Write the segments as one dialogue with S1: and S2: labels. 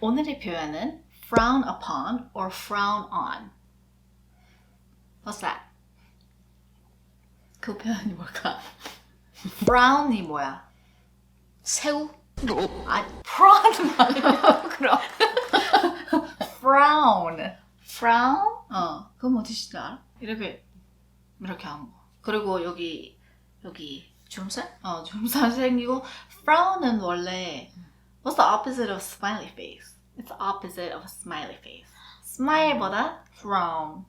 S1: 오늘의 표현은 frown upon or frown on. What's that? 그 표현이 뭘까? frown이 뭐야?
S2: 새우?
S1: 아, prawn 말고 그럼. frown.
S2: frown?
S1: 어, 그건 뭐 뜻인지 알아? 이렇게 이렇게 하는 거. 그리고 여기 여기
S2: 주름살?
S1: 어 주름살 생기고 frown은 원래 What's the opposite of smiley face? It's the opposite of a smiley face. smile보다 frown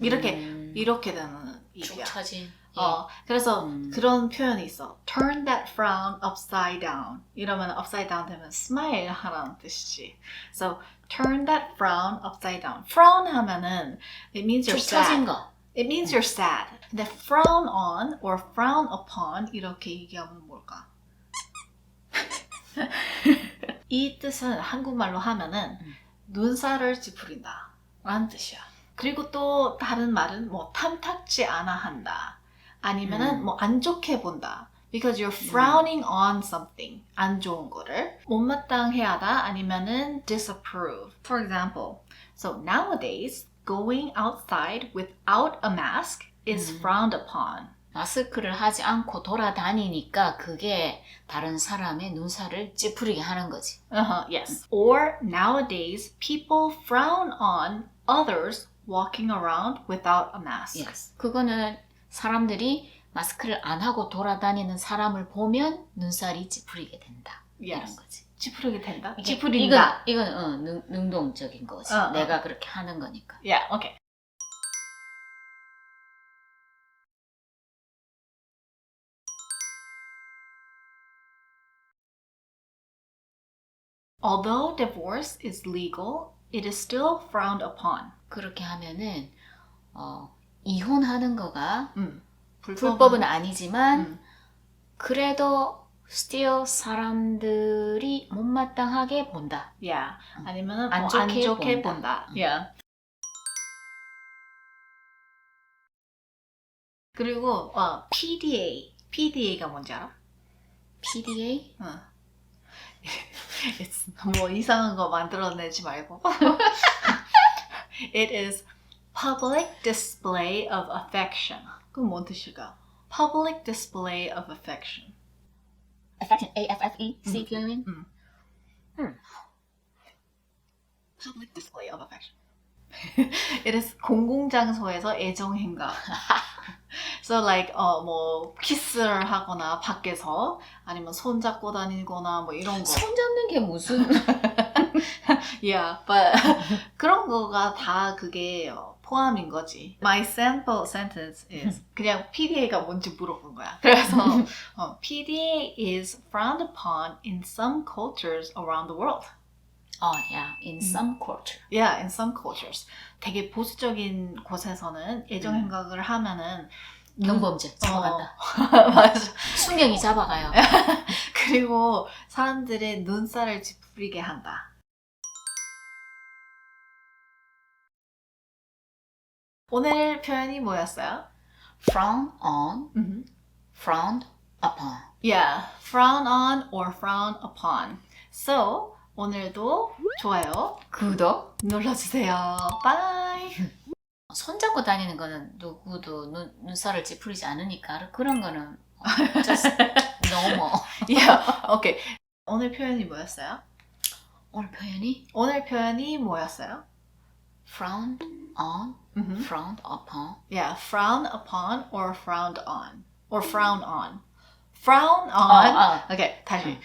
S1: 이렇게
S2: 음,
S1: 이렇게 되는
S2: 축
S1: 일이야.
S2: 처진.
S1: 어 그래서
S2: 음.
S1: 그런 표현이 있어. Turn that frown upside down. 이러면 upside down 되면 smile 하라는 뜻이지. So turn that frown upside down. Frown 하면은 it means you're
S2: 축 처진
S1: sad.
S2: 거.
S1: It means you're sad. 근데 frown on or frown upon 이렇게 얘기하면 뭘까? 이 뜻은 한국말로 하면은
S2: 음.
S1: 눈살을 찌푸린다 라는 뜻이야. 그리고 또 다른 말은 뭐 탐탁지 않아 한다. 아니면은
S2: 음.
S1: 뭐안 좋게 본다. Because you're frowning on something. 안 좋은 거를. 못마땅해하다 아니면은 disapprove. For example, so nowadays going outside without a mask is
S2: 음.
S1: frowned upon.
S2: 마스크를 하지 않고 돌아다니니까 그게 다른 사람의 눈살을 찌푸리게 하는 거지.
S1: Uh-huh, yes. Or nowadays people frown on others walking around without a mask.
S2: Yes. 그거는 사람들이 마스크를 안 하고 돌아다니는 사람을 보면 눈살이 찌푸리게 된다. 이런
S1: Yes.
S2: 거지.
S1: 찌푸리게 된다. 찌푸린다.
S2: 이건, 이건 어, 능, 능동적인 거지.
S1: 어, 어.
S2: 내가 그렇게 하는 거니까.
S1: Yeah, okay. Although divorce is legal, it is still frowned upon.
S2: 그렇게 하면은 어, 이혼하는 거가
S1: 음,
S2: 불법은 아니지만
S1: 음.
S2: 그래도 still 사람들이 못마땅하게 본다.
S1: Yeah. 아니면은
S2: 안
S1: 뭐
S2: 좋게
S1: 안 좋게
S2: 본다.
S1: 본다.
S2: 음.
S1: Yeah. 그리고 어, PDA. PDA가 뭔지 알아?
S2: PDA?
S1: 응. It's 뭐 이상한 거 만들어내지 말고. It is public display of affection. 그건 뭔 뜻일까? Public display of affection.
S2: affection, A F F E C
S1: 음.
S2: T O N.
S1: Public display of affection. It is 공공장소에서 애정 행각. So like 어 뭐 키스를 하거나 밖에서 아니면 손 잡고 다니거나 뭐 이런 거.
S2: 손 잡는 게 무슨
S1: Yeah, but 그런 거가 다 그게 어, 포함인 거지. My sample sentence is 그냥 PDA가 뭔지 물어본 거야. 그래서 어, PDA is frowned upon in some cultures around the world.
S2: 어, yeah, in some culture.
S1: Yeah, in some cultures. 되게 보수적인 곳에서는 애정
S2: 음.
S1: 행각을 하면은
S2: 경범죄 잡아간다.
S1: 어, 맞아.
S2: 순경이 잡아가요.
S1: 그리고 사람들의 눈살을 찌푸리게 한다. 오늘 표현이 뭐였어요?
S2: frown on,
S1: 음.
S2: frowned upon.
S1: Yeah, frown on or frown upon. So, 오늘도 좋아요
S2: 구독.
S1: 눌러주세요. Bye!
S2: 손 잡고 다니는 거는 누구도 눈, 눈살을 찌푸리지 않으니까 그런 거는 어, just 너무
S1: Yeah, okay. 오늘 표현이 뭐였어요?
S2: 오늘 표현이
S1: 오늘 표현이 뭐였어요?
S2: frowned on,
S1: 음.
S2: frowned upon.
S1: Yeah, frown upon or frowned on. Or frown on. Frown on.
S2: 아, 아.
S1: Okay, 다시.